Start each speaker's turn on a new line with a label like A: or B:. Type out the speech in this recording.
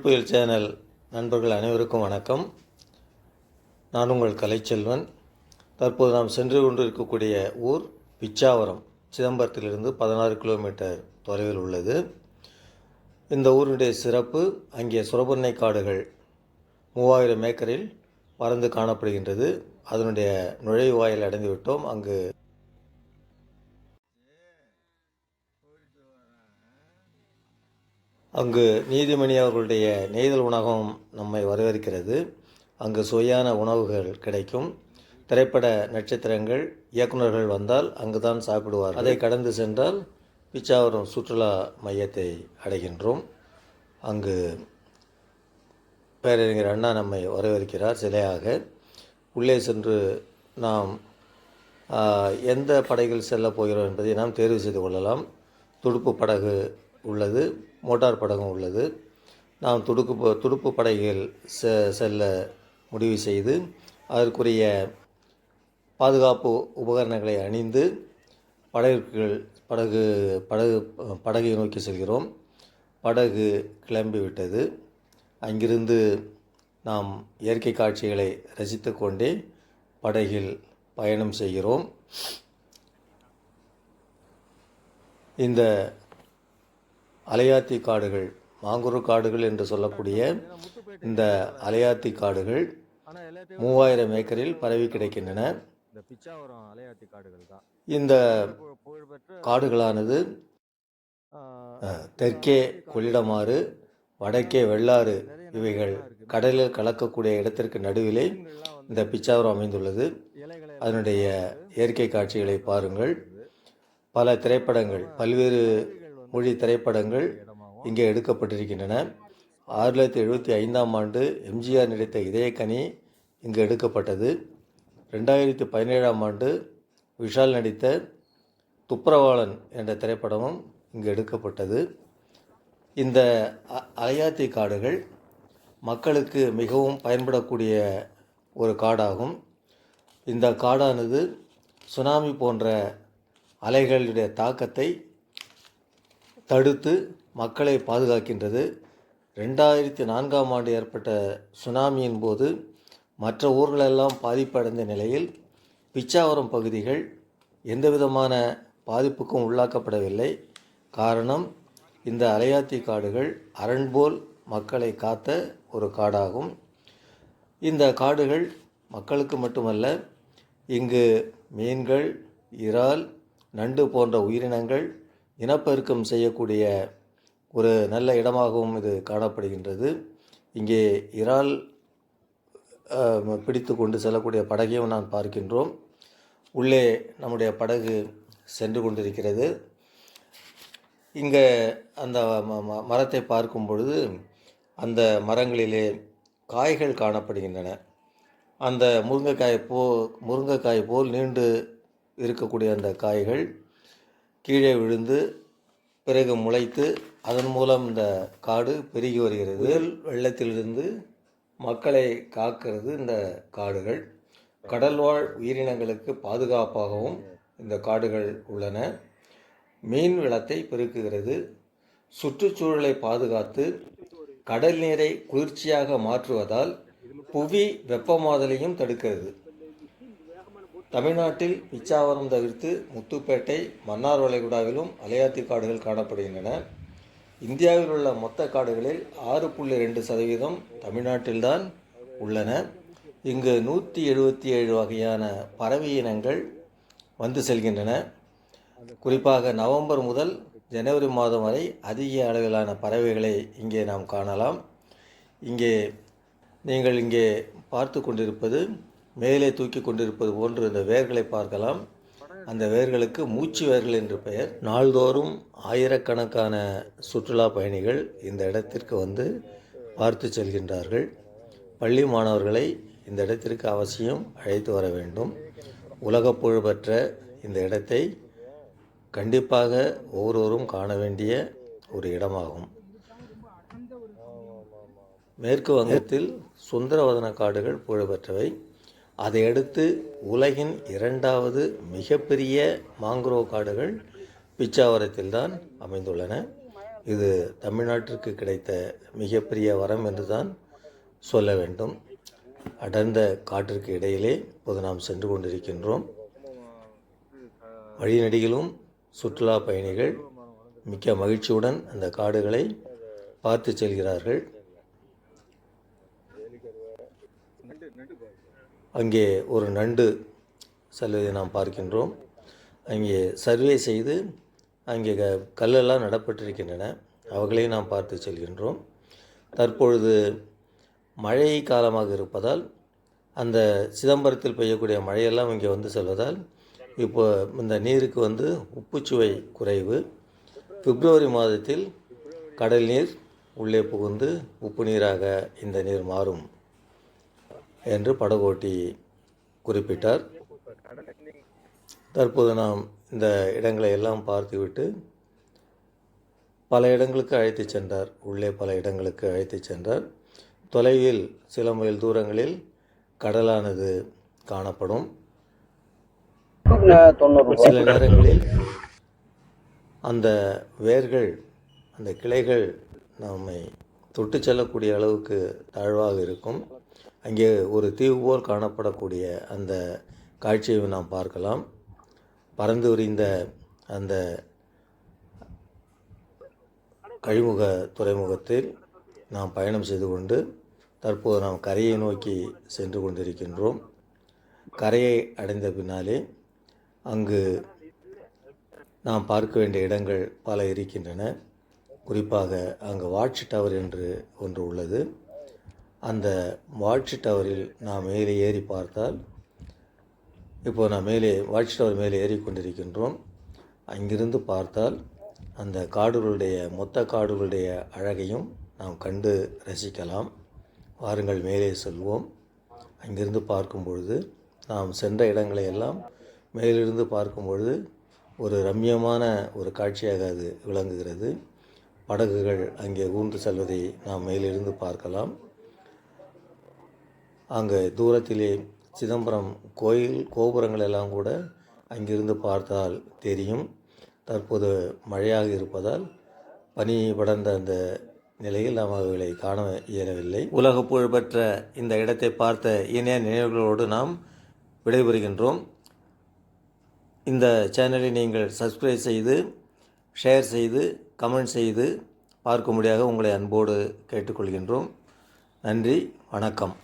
A: புயல் சேனல் நண்பர்கள் அனைவருக்கும் வணக்கம். நான் உங்கள் கலைச்செல்வன். தற்போது நாம் சென்று கொண்டு இருக்கக்கூடிய ஊர் பிச்சாவரம் சிதம்பரத்திலிருந்து பதினாறு கிலோமீட்டர் தொலைவில் உள்ளது. இந்த ஊரினுடைய சிறப்பு அங்கே சுரபண்ணை காடுகள் மூவாயிரம் ஏக்கரில் பறந்து காணப்படுகின்றது. அதனுடைய நுழைவாயில் அடைந்துவிட்டோம். அங்கு அங்கு நீதிமணி அவர்களுடைய நெய்தல் உணவகம் நம்மை வரவேற்கிறது. அங்கு சுவையான உணவுகள் கிடைக்கும். திரைப்பட நட்சத்திரங்கள் இயக்குனர்கள் வந்தால் அங்கு தான் சாப்பிடுவார் அதை கடந்து சென்றால் பிச்சாவரம் சுற்றுலா மையத்தை அடைகின்றோம். அங்கு பேரறிஞர் அண்ணா நம்மை வரவேற்கிறார் சிலையாக. உள்ளே சென்று நாம் எந்த படகில் செல்லப் போகிறோம் என்பதை நாம் தேர்வு செய்து கொள்ளலாம். துடுப்பு படகு உள்ளது. மோட்டார் படகும் உள்ளது. நாம் துடுக்கு துடுப்பு படகில் செ செல்ல முடிவு செய்து அதற்குரிய பாதுகாப்பு உபகரணங்களை அணிந்து படகுகள் படகு படகு படகை நோக்கி செல்கிறோம். படகு கிளம்பிவிட்டது அங்கிருந்து நாம் இயற்கை காட்சிகளை ரசித்து கொண்டே படகில் பயணம் செய்கிறோம். இந்த அலையாத்தி காடுகள் மாங்குரு காடுகள் என்று சொல்லக்கூடிய இந்த அலையாத்தி காடுகள் மூவாயிரம் ஏக்கரில் பரவி கிடக்கின்றன.
B: இந்த பிச்சாவரம் அலையாத்தி காடுகள் தான்
A: இந்த காடுகளானது தெற்கே கொள்ளிடமாறு வடக்கே வெள்ளாறு இவைகள் கடலில் கலக்கக்கூடிய இடத்திற்கு நடுவிலே இந்த பிச்சாவரம் அமைந்துள்ளது. அதனுடைய இயற்கை காட்சிகளை பாருங்கள். பல திரைப்படங்கள் பல்வேறு மொழி திரைப்படங்கள் இங்கே எடுக்கப்பட்டிருக்கின்றன. ஆயிரத்தி தொள்ளாயிரத்தி எழுபத்தி ஐந்தாம் ஆண்டு எம்ஜிஆர் நடித்த இதயக்கனி இங்கு எடுக்கப்பட்டது. ரெண்டாயிரத்தி பதினேழாம் ஆண்டு விஷால் நடித்த துப்புரவாளன் என்ற திரைப்படமும் இங்கு எடுக்கப்பட்டது. இந்த அ- அலையாத்தி காடுகள் மக்களுக்கு மிகவும் பயன்படக்கூடிய ஒரு காடாகும். இந்த காடானது சுனாமி போன்ற அலைகளுடைய தாக்கத்தை தடுத்து மக்களை பாதுகாக்கின்றது. ரெண்டாயிரத்தி நான்காம் ஆண்டு ஏற்பட்ட சுனாமியின் போது மற்ற ஊர்களெல்லாம் பாதிப்படைந்த நிலையில் பிச்சாவரம் பகுதிகள் எந்தவிதமான பாதிப்புக்கும் உள்ளாக்கப்படவில்லை. காரணம் இந்த அலையாத்தி காடுகள் அரண் போல் மக்களை காத்த ஒரு காடாகும். இந்த காடுகள் மக்களுக்கு மட்டுமல்ல இங்கு மீன்கள் இறால் நண்டு போன்ற உயிரினங்கள் இனப்பெருக்கம் செய்யக்கூடிய ஒரு நல்ல இடமாகவும் இது காணப்படுகின்றது. இங்கே இறால் பிடித்து கொண்டு செல்லக்கூடிய படகையும் நான் பார்க்கின்றோம். உள்ளே நம்முடைய படகு சென்று கொண்டிருக்கிறது. இங்கே அந்த ம- ம- மரத்தை பார்க்கும் பொழுது அந்த மரங்களிலே காய்கள் காணப்படுகின்றன. அந்த முருங்கைக்காய் போ முருங்கைக்காய் போல் நீண்டு இருக்கக்கூடிய அந்த காய்கள் கீழே விழுந்து பிறகு முளைத்து அதன் மூலம் இந்த காடு பெருகி வருகிறது. புயல் வெள்ளத்திலிருந்து மக்களை காக்கிறது இந்த காடுகள். கடல்வாழ் உயிரினங்களுக்கு பாதுகாப்பாகவும் இந்த காடுகள் உள்ளன. மீன் வளத்தை பெருக்குகிறது. சுற்றுச்சூழலை பாதுகாத்து கடல் நீரை குளிர்ச்சியாக மாற்றுவதால் புவி வெப்பமாதலையும் தடுக்கிறது. தமிழ்நாட்டில் பிச்சாவரம் தவிர்த்து முத்துப்பேட்டை மன்னார் வளைகுடாவிலும் அலையாத்தி காடுகள் காணப்படுகின்றன. இந்தியாவில் உள்ள மொத்த காடுகளில் ஆறு புள்ளி ரெண்டு சதவீதம் தமிழ்நாட்டில்தான் உள்ளன. இங்கு நூற்றி எழுபத்தி ஏழு வகையான பறவை இனங்கள் வந்து செல்கின்றன. குறிப்பாக நவம்பர் முதல் ஜனவரி மாதம் வரை அதிக அளவிலான பறவைகளை இங்கே நாம் காணலாம். இங்கே நீங்கள் இங்கே பார்த்து கொண்டிருப்பது மேலே தூக்கி கொண்டிருப்பது போன்று இந்த வேர்களை பார்க்கலாம். அந்த வேர்களுக்கு மூச்சு வேர்கள் என்று பெயர். நாள்தோறும் ஆயிரக்கணக்கான சுற்றுலா பயணிகள் இந்த இடத்திற்கு வந்து பார்த்து செல்கின்றார்கள். பள்ளி மாணவர்களை இந்த இடத்திற்கு அவசியம் அழைத்து வர வேண்டும். உலகப் புகழ்பெற்ற இந்த இடத்தை கண்டிப்பாக ஒவ்வொருவரும் காண வேண்டிய ஒரு இடமாகும். மேற்கு வங்கத்தில் சுந்தரவதன காடுகள் புகழ்பெற்றவை. அதையடுத்து உலகின் இரண்டாவது மிகப்பெரிய மாங்குரோவ் காடுகள் பிச்சாவரத்தில்தான் அமைந்துள்ளன. இது தமிழ்நாட்டிற்கு கிடைத்த மிகப்பெரிய வரம் என்று தான் சொல்ல வேண்டும். அடர்ந்த காட்டிற்கு இடையிலே இப்போது நாம் சென்று கொண்டிருக்கின்றோம். வழிநடிகளும் சுற்றுலா பயணிகள் மிக்க மகிழ்ச்சியுடன் அந்த காடுகளை பார்த்து செல்கிறார்கள். அங்கே ஒரு நண்டு செல்வதை நாம் பார்க்கின்றோம். அங்கே சர்வே செய்து அங்கே க- கல்லெல்லாம் நடப்பட்டிருக்கின்றன. அவர்களையும் நாம் பார்த்து செல்கின்றோம். தற்பொழுது மழை காலமாக இருப்பதால் அந்த சிதம்பரத்தில் பெய்யக்கூடிய மழையெல்லாம் இங்கே வந்து செல்வதால் இப்போ இந்த நீருக்கு வந்து உப்புச்சுவை குறைவு. பிப்ரவரி மாதத்தில் கடல் நீர் உள்ளே புகுந்து உப்பு நீராக இந்த நீர் மாறும். என்று படகோட்டி குறிப்பிட்டார். தற்போது நாம் இந்த இடங்களை எல்லாம் பார்த்துவிட்டு பல இடங்களுக்கு அழைத்து சென்றார். உள்ளே பல இடங்களுக்கு அழைத்து சென்றார். தொலைவில் சில மைல் தூரங்களில் கடலானது காணப்படும். சில நேரங்களில் அந்த வேர்கள் அந்த கிளைகள் நம்மை தொட்டு செல்லக்கூடிய அளவுக்கு தாழ்வாக இருக்கும். அங்கே ஒரு தீவு போல் காணப்படக்கூடிய அந்த காட்சியை நாம் பார்க்கலாம். பறந்து விரிந்த அந்த கழிமுக துறைமுகத்தில் நாம் பயணம் செய்து கொண்டு தற்போது நாம் கரையை நோக்கி சென்று கொண்டிருக்கின்றோம். கரையை அடைந்த பின்னாலே அங்கு நாம் பார்க்க வேண்டிய இடங்கள் பல இருக்கின்றன. குறிப்பாக அங்கு வாட்ச் டவர் என்று ஒன்று உள்ளது. அந்த வாட்ச் டவரில் நாம் மேலே ஏறி பார்த்தால் இப்போது நாம் மேலே வாட்ச் டவர் மேலே ஏறி கொண்டிருக்கின்றோம். அங்கிருந்து பார்த்தால் அந்த காடுகளுடைய மொத்த காடுகளுடைய அழகையும் நாம் கண்டு ரசிக்கலாம். வாருங்கள் மேலே செல்வோம். அங்கிருந்து பார்க்கும் பொழுது நாம் சென்ற இடங்களை எல்லாம் மேலிருந்து பார்க்கும் பொழுது ஒரு ரம்மியமான ஒரு காட்சியாக அது விளங்குகிறது. படகுகள் அங்கே ஊன்று செல்வதை நாம் மேலிருந்து பார்க்கலாம். அங்கே தூரத்திலே சிதம்பரம் கோயில் கோபுரங்கள் எல்லாம் கூட அங்கிருந்து பார்த்தால் தெரியும். தற்போது மழையாக இருப்பதால் பனி படர்ந்த அந்த நிலையில் நாம் அவர்களை காண இயலவில்லை. உலக புகழ்பெற்ற இந்த இடத்தை பார்த்த இணைய நினைவுகளோடு நாம் விடைபெறுகின்றோம். இந்த சேனலை நீங்கள் சப்ஸ்கிரைப் செய்து ஷேர் செய்து கமெண்ட் செய்து பார்க்கும்படியாக உங்களை அன்போடு கேட்டுக்கொள்கின்றோம். நன்றி வணக்கம்.